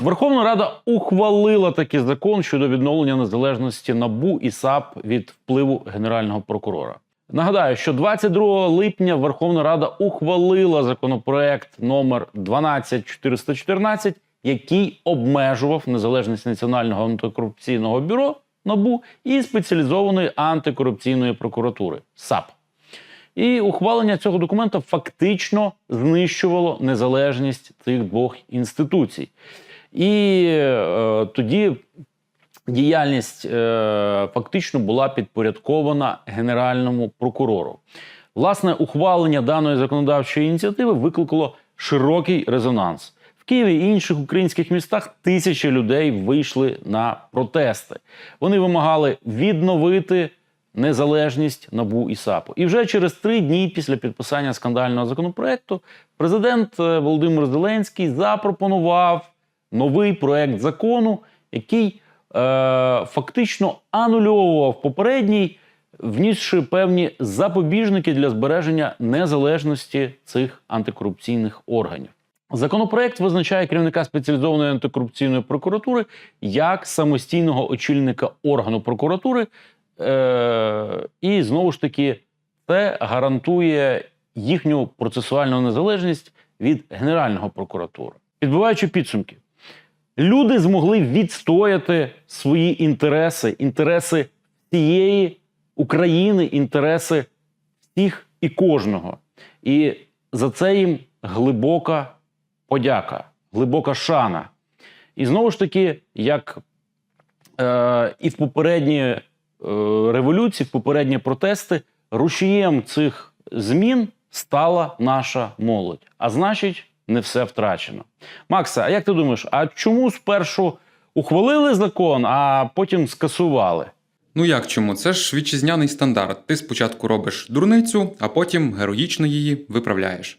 Верховна Рада ухвалила такий закон щодо відновлення незалежності НАБУ і САП від впливу генерального прокурора. Нагадаю, що 22 липня Верховна Рада ухвалила законопроект номер 12414, який обмежував незалежність Національного антикорупційного бюро НАБУ і спеціалізованої антикорупційної прокуратури САП. І ухвалення цього документа фактично знищувало незалежність цих двох інституцій. І е, тоді діяльність е, фактично була підпорядкована Генеральному прокурору. Власне, ухвалення даної законодавчої ініціативи викликало широкий резонанс. В Києві і інших українських містах тисячі людей вийшли на протести. Вони вимагали відновити незалежність НАБУ і САПу. І вже через три дні після підписання скандального законопроекту президент е, Володимир Зеленський запропонував новий проект закону, який е, фактично анульовував попередній, внісши певні запобіжники для збереження незалежності цих антикорупційних органів. Законопроект визначає керівника спеціалізованої антикорупційної прокуратури як самостійного очільника органу прокуратури, е- і знову ж таки це гарантує їхню процесуальну незалежність від Генерального прокуратури. Підбиваючи підсумки, люди змогли відстояти свої інтереси, інтереси всієї України, інтереси всіх і кожного. І за це їм глибока подяка, глибока шана. І знову ж таки, як е, і в попередні е, революції, в попередні протести, рушієм цих змін стала наша молодь. А значить, не все втрачено. Макса, а як ти думаєш, а чому спершу ухвалили закон, а потім скасували? Ну як чому? Це ж вітчизняний стандарт. Ти спочатку робиш дурницю, а потім героїчно її виправляєш.